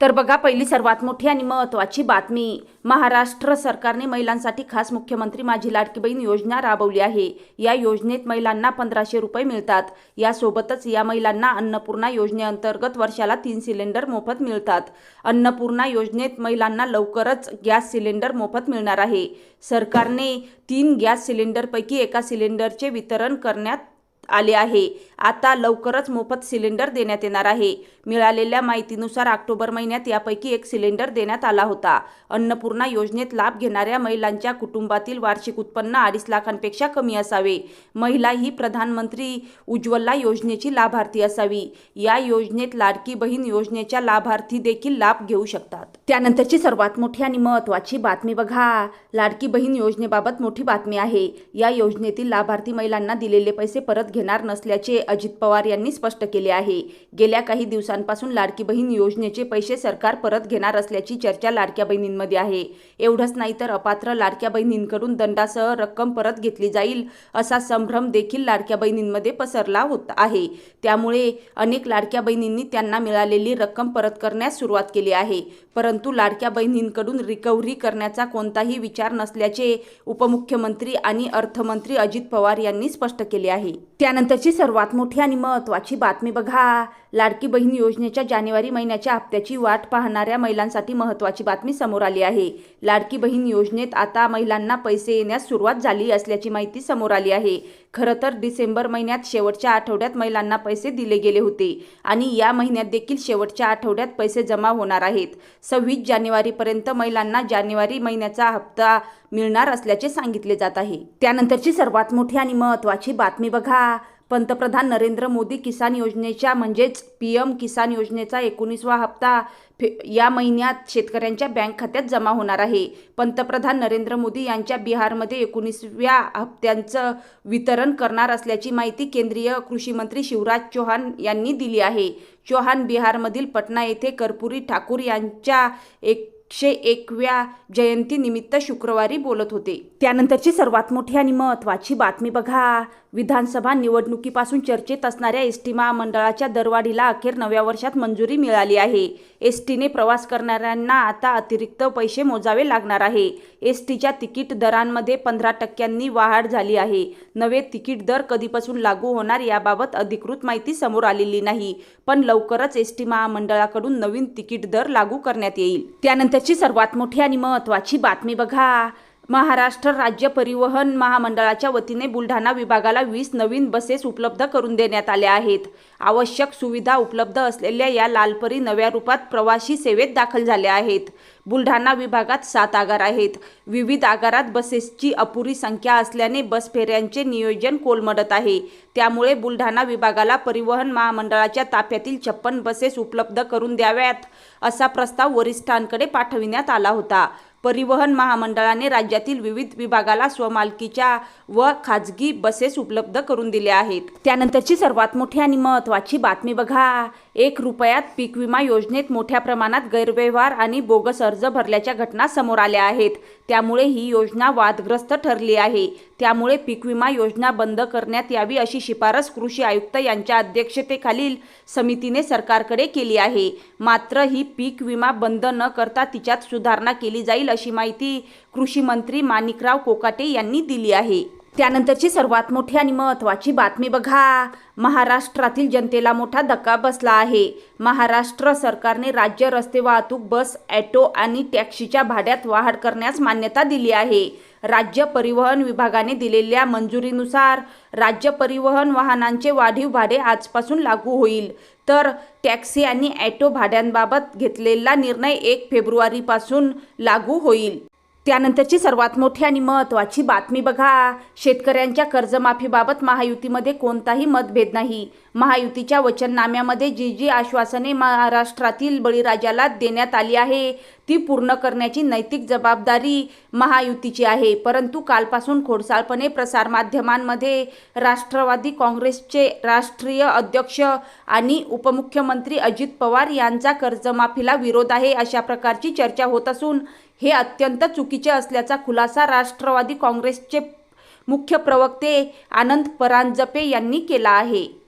तर बघा पहिली सर्वात मोठी आणि महत्त्वाची बातमी. महाराष्ट्र सरकारने महिलांसाठी खास मुख्यमंत्री माझी लाडकी बहीण योजना राबवली आहे. या योजनेत महिलांना पंधराशे रुपये मिळतात. यासोबतच या महिलांना अन्नपूर्णा योजनेअंतर्गत वर्षाला तीन सिलेंडर मोफत मिळतात. अन्नपूर्णा योजनेत महिलांना लवकरच गॅस सिलेंडर मोफत मिळणार आहे. सरकारने तीन गॅस सिलेंडरपैकी एका सिलेंडरचे वितरण करण्यात आले आहे. आता लवकरच मोफत सिलेंडर देण्यात येणार आहे. मिळालेल्या माहितीनुसार ऑक्टोबर महिन्यात यापैकी एक सिलेंडर देण्यात आला होता. अन्नपूर्णा योजनेत लाभ घेणाऱ्या महिलांच्या कुटुंबातील वार्षिक उत्पन्न अडीच लाखांपेक्षा कमी असावे. महिला ही प्रधानमंत्री उज्ज्वला योजनेची लाभार्थी असावी. या योजनेत लाडकी बहीण योजनेच्या लाभार्थी देखील लाभ घेऊ शकतात. त्यानंतरची सर्वात मोठी आणि महत्त्वाची बातमी बघा. लाडकी बहीण योजनेबाबत मोठी बातमी आहे. या योजनेतील लाभार्थी महिलांना दिलेले पैसे परत घेणार नसल्याचे अजित पवार यांनी स्पष्ट केले आहे. गेल्या काही दिवसांपासून लाडकी बहीण योजनेचे पैसे सरकार परत घेणार असल्याची चर्चा लाडक्या बहिणींमध्ये आहे. एवढंच नाही तर अपात्र लाडक्या बहिणींकडून दंडासह रक्कम परत घेतली जाईल असा संभ्रम देखील लाडक्या बहिणींमध्ये पसरला होत आहे. त्यामुळे अनेक लाडक्या बहिणींनी त्यांना मिळालेली रक्कम परत करण्यास सुरुवात केली आहे. परंतु लाडक्या बहिणींकडून रिकव्हरी करण्याचा कोणताही विचार नसल्याचे उपमुख्यमंत्री आणि अर्थमंत्री अजित पवार यांनी स्पष्ट केले आहे. त्यानंतरची सर्वात मोठी आणि महत्त्वाची बातमी बघा. लाडकी बहीण योजनेच्या जानेवारी महिन्याच्या हप्त्याची वाट पाहणाऱ्या महिलांसाठी महत्त्वाची बातमी समोर आली आहे. लाडकी बहीण योजनेत आता महिलांना पैसे येण्यास सुरुवात झाली असल्याची माहिती समोर आली आहे. खरं तर डिसेंबर महिन्यात शेवटच्या आठवड्यात महिलांना पैसे दिले गेले होते आणि या महिन्यात देखील शेवटच्या आठवड्यात पैसे जमा होणार आहेत. सव्वीस जानेवारीपर्यंत महिलांना जानेवारी महिन्याचा हप्ता मिळणार असल्याचे सांगितले जात आहे. त्यानंतरची सर्वात मोठी आणि महत्त्वाची बातमी बघा. पंतप्रधान नरेंद्र मोदी किसान योजनेच्या म्हणजेच पी एम किसान योजनेचा एकोणीसवा हप्ता फे या महिन्यात शेतकऱ्यांच्या बँक खात्यात जमा होणार आहे. पंतप्रधान नरेंद्र मोदी यांच्या बिहारमध्ये एकोणीसव्या हप्त्यांचं वितरण करणार असल्याची माहिती केंद्रीय कृषीमंत्री शिवराज चौहान यांनी दिली आहे. चौहान बिहारमधील पटना येथे कर्पुरी ठाकूर यांच्या एक एकशे एकव्या जयंतीनिमित्त शुक्रवारी बोलत होते. त्यानंतरची सर्वात मोठी आणि महत्त्वाची बातमी बघा. विधानसभा निवडणुकीपासून चर्चेत असणाऱ्या एस टी महामंडळाच्या दरवाढीला अखेर नव्या वर्षात मंजुरी मिळाली आहे. एस टीने प्रवास करणाऱ्यांना आता अतिरिक्त पैसे मोजावे लागणार आहे. एस टीच्या तिकीट दरांमध्ये पंधरा टक्क्यांनी वाढ झाली आहे. नवे तिकीट दर कधीपासून लागू होणार याबाबत अधिकृत माहिती समोर आलेली नाही. पण लवकरच एस टी महामंडळाकडून नवीन तिकीट दर लागू करण्यात येईल. त्यानंतर त्याची सर्वात मोठी आणि महत्त्वाची बातमी बघा. महाराष्ट्र राज्य परिवहन महामंडळाच्या वतीने बुलढाणा विभागाला वीस नवीन बसेस उपलब्ध करून देण्यात आल्या आहेत. आवश्यक सुविधा उपलब्ध असलेल्या या लालपरी नव्या रूपात प्रवासी सेवेत दाखल झाल्या आहेत. बुलढाणा विभागात सात आगार आहेत. विविध आगारात बसेसची अपुरी संख्या असल्याने बस फेऱ्यांचे नियोजन कोलमडत आहे. त्यामुळे बुलढाणा विभागाला परिवहन महामंडळाच्या ताफ्यातील छप्पन बसेस उपलब्ध करून द्याव्यात असा प्रस्ताव वरिष्ठांकडे पाठविण्यात आला होता. परिवहन महामंडळाने राज्यातील विविध विभागाला स्वमालकीच्या व खाजगी बसेस उपलब्ध करून दिल्या आहेत. त्यानंतरची सर्वात मोठी आणि महत्त्वाची बातमी बघा. एक रुपयात पीक विमा योजनेत मोठ्या प्रमाणात गैरव्यवहार आणि बोगस अर्ज भरल्याच्या घटना समोर आल्या आहेत. त्यामुळे ही योजना वादग्रस्त ठरली आहे. त्यामुळे पीक विमा योजना बंद करण्यात यावी अशी शिफारस कृषी आयुक्त यांच्या अध्यक्षतेखालील समितीने सरकारकडे केली आहे. मात्र ही पीक विमा बंद न करता तिच्यात सुधारणा केली जाईल अशी माहिती कृषी मंत्री माणिकराव कोकाटे यांनी दिली आहे. त्यानंतरची सर्वात मोठी आणि महत्त्वाची बातमी बघा. महाराष्ट्रातील जनतेला मोठा धक्का बसला आहे. महाराष्ट्र सरकारने राज्य रस्ते वाहतूक बस ॲटो आणि टॅक्सीच्या भाड्यात वाढ करण्यास मान्यता दिली आहे. राज्य परिवहन विभागाने दिलेल्या मंजुरीनुसार राज्य परिवहन वाहनांचे वाढीव भाडे आजपासून लागू होईल. तर टॅक्सी आणि ॲटो भाड्यांबाबत घेतलेला निर्णय एक फेब्रुवारीपासून लागू होईल. त्यानंतरची सर्वात मोठी आणि महत्त्वाची बातमी बघा. शेतकऱ्यांच्या कर्जमाफीबाबत महायुतीमध्ये कोणताही मतभेद नाही. महायुतीच्या वचननाम्यामध्ये जी जी आश्वासने महाराष्ट्रातील बळीराजाला देण्यात आली आहे ती पूर्ण करण्याची नैतिक जबाबदारी महायुतीची आहे. परंतु कालपासून खोडसाळपणे प्रसारमाध्यमांमध्ये राष्ट्रवादी काँग्रेसचे राष्ट्रीय अध्यक्ष आणि उपमुख्यमंत्री अजित पवार यांचा कर्जमाफीला विरोध आहे अशा प्रकारची चर्चा होत असून हे अत्यंत चुकीचे असल्याचा खुलासा राष्ट्रवादी काँग्रेसचे मुख्य प्रवक्ते आनंद परांजपे यांनी केला आहे.